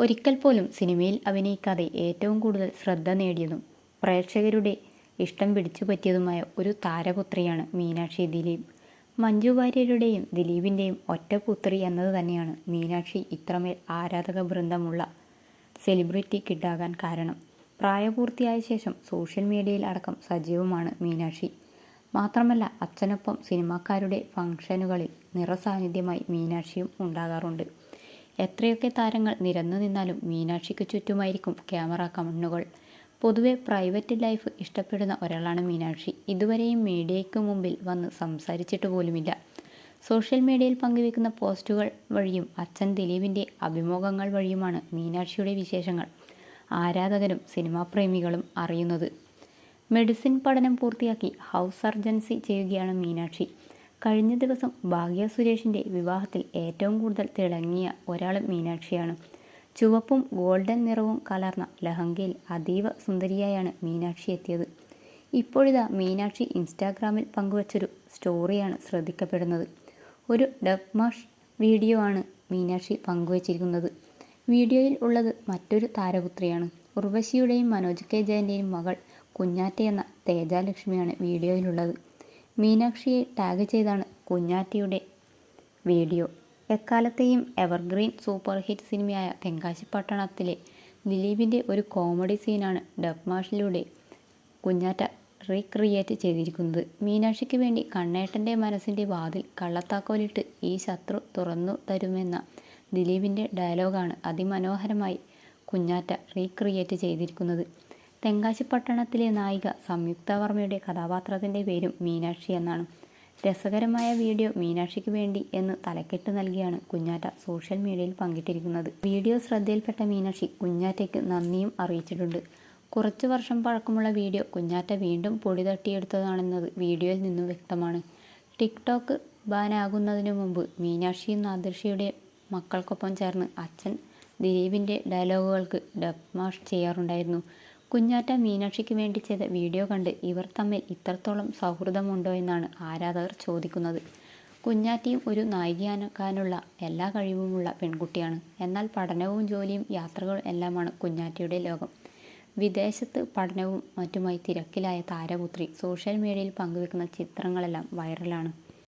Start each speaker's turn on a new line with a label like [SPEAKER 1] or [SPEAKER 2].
[SPEAKER 1] ഒരിക്കൽ പോലും സിനിമയിൽ അഭിനയിക്കാതെ ഏറ്റവും കൂടുതൽ ശ്രദ്ധ നേടിയതും പ്രേക്ഷകരുടെ ഇഷ്ടം പിടിച്ചു പറ്റിയതുമായ ഒരു താരപുത്രിയാണ് മീനാക്ഷി ദിലീപ്. മഞ്ജു വാര്യരുടെയും ദിലീപിന്റെയും ഒറ്റപുത്രി എന്നത് തന്നെയാണ് മീനാക്ഷി ഇത്രമേൽ ആരാധക വൃന്ദമുള്ള സെലിബ്രിറ്റി കിഡാകാൻ കാരണം. പ്രായപൂർത്തിയായ ശേഷം സോഷ്യൽ മീഡിയയിൽ അടക്കം സജീവമാണ് മീനാക്ഷി. മാത്രമല്ല അച്ഛനൊപ്പം സിനിമാക്കാരുടെ ഫംഗ്ഷനുകളിൽ നിറസാന്നിധ്യമായി മീനാക്ഷിയും ഉണ്ടാകാറുണ്ട്. എത്രയൊക്കെ താരങ്ങൾ നിരന്നു നിന്നാലും മീനാക്ഷിക്ക് ചുറ്റുമായിരിക്കും ക്യാമറ കണ്ണുകൾ പൊതുവെ പ്രൈവറ്റ് ലൈഫ് ഇഷ്ടപ്പെടുന്ന ഒരാളാണ് മീനാക്ഷി. ഇതുവരെയും മീഡിയയ്ക്ക് മുമ്പിൽ വന്ന് സംസാരിച്ചിട്ട് പോലുമില്ല. സോഷ്യൽ മീഡിയയിൽ പങ്കുവെക്കുന്ന പോസ്റ്റുകൾ വഴിയും അച്ഛൻ ദിലീപിന്റെ അഭിമുഖങ്ങൾ വഴിയുമാണ് മീനാക്ഷിയുടെ വിശേഷങ്ങൾ ആരാധകരും സിനിമാ പ്രേമികളും അറിയുന്നത്. മെഡിസിൻ പഠനം പൂർത്തിയാക്കി ഹൗസ് സർജൻസി ചെയ്യുകയാണ് മീനാക്ഷി. കഴിഞ്ഞ ദിവസം ഭാഗ്യ സുരേഷിന്റെ വിവാഹത്തിൽ ഏറ്റവും കൂടുതൽ തിളങ്ങിയ ഒരാൾ മീനാക്ഷിയാണ്. ചുവപ്പും ഗോൾഡൻ നിറവും കലർന്ന ലഹങ്കയിൽ അതീവ സുന്ദരിയായാണ് മീനാക്ഷി എത്തിയത്. ഇപ്പോഴിതാ മീനാക്ഷി ഇൻസ്റ്റാഗ്രാമിൽ പങ്കുവച്ചൊരു സ്റ്റോറിയാണ് ശ്രദ്ധിക്കപ്പെടുന്നത്. ഒരു ഡബ് മാഷ് വീഡിയോ ആണ് മീനാക്ഷി പങ്കുവച്ചിരിക്കുന്നത്. വീഡിയോയിൽ ഉള്ളത് മറ്റൊരു താരപുത്രിയാണ്. ഉർവശിയുടെയും മനോജ് കെ ജയന്റെയും മകൾ കുഞ്ഞാറ്റ എന്ന തേജാലക്ഷ്മിയാണ് വീഡിയോയിലുള്ളത്. മീനാക്ഷിയെ ടാഗ് ചെയ്താണ് കുഞ്ഞാറ്റയുടെ വീഡിയോ. എക്കാലത്തെയും എവർഗ്രീൻ സൂപ്പർ ഹിറ്റ് സിനിമയായ തെങ്കാശിപ്പട്ടണത്തിലെ ദിലീപിന്റെ ഒരു കോമഡി സീനാണ് ഡബ് മാഷിലൂടെ കുഞ്ഞാറ്റ റീക്രിയേറ്റ് ചെയ്തിരിക്കുന്നത്. മീനാക്ഷിക്ക് വേണ്ടി കണ്ണേട്ടന്റെ മനസ്സിന്റെ വാതിൽ കള്ളത്താക്കോലിട്ട് ഈ ശത്രു തുറന്നു തരുമെന്ന ദിലീപിന്റെ ഡയലോഗാണ് അതിമനോഹരമായി കുഞ്ഞാറ്റ റീക്രിയേറ്റ് ചെയ്തിരിക്കുന്നത്. തെങ്കാശിപ്പട്ടണത്തിലെ നായിക സംയുക്ത വർമ്മയുടെ കഥാപാത്രത്തിന്റെ പേരും മീനാക്ഷി എന്നാണ്. രസകരമായ വീഡിയോ മീനാക്ഷിക്ക് വേണ്ടി എന്ന് തലക്കെട്ട് നൽകിയാണ് കുഞ്ഞാറ്റ സോഷ്യൽ മീഡിയയിൽ പങ്കിട്ടിരിക്കുന്നത്. വീഡിയോ ശ്രദ്ധയിൽപ്പെട്ട മീനാക്ഷി കുഞ്ഞാറ്റയ്ക്ക് നന്ദിയും അറിയിച്ചിട്ടുണ്ട്. കുറച്ച് വർഷം പഴക്കമുള്ള വീഡിയോ കുഞ്ഞാറ്റ വീണ്ടും പൊടി തട്ടിയെടുത്തതാണെന്നത് വീഡിയോയിൽ നിന്നും വ്യക്തമാണ്. ടിക്ടോക്ക് ബാനാകുന്നതിനു മുമ്പ് മീനാക്ഷിയും നാദൃഷിയുടെ മക്കൾക്കൊപ്പം ചേർന്ന് അച്ഛൻ ദിലീപിന്റെ ഡയലോഗുകൾക്ക് ഡബ് മാഷ് ചെയ്യാറുണ്ടായിരുന്നു. കുഞ്ഞാറ്റ മീനാക്ഷിക്ക് വേണ്ടി ചെയ്ത വീഡിയോ കണ്ട് ഇവർ തമ്മിൽ ഇത്രത്തോളം സൗഹൃദമുണ്ടോ എന്നാണ് ആരാധകർ ചോദിക്കുന്നത്. കുഞ്ഞാറ്റയും ഒരു നായികയാക്കാനുള്ള എല്ലാ കഴിവുമുള്ള പെൺകുട്ടിയാണ്. എന്നാൽ പഠനവും ജോലിയും യാത്രകളും എല്ലാമാണ് കുഞ്ഞാറ്റയുടെ ലോകം. വിദേശത്ത് പഠനവും മറ്റുമായി തിരക്കിലായ താരപുത്രി സോഷ്യൽ മീഡിയയിൽ പങ്കുവെക്കുന്ന ചിത്രങ്ങളെല്ലാം വൈറലാണ്.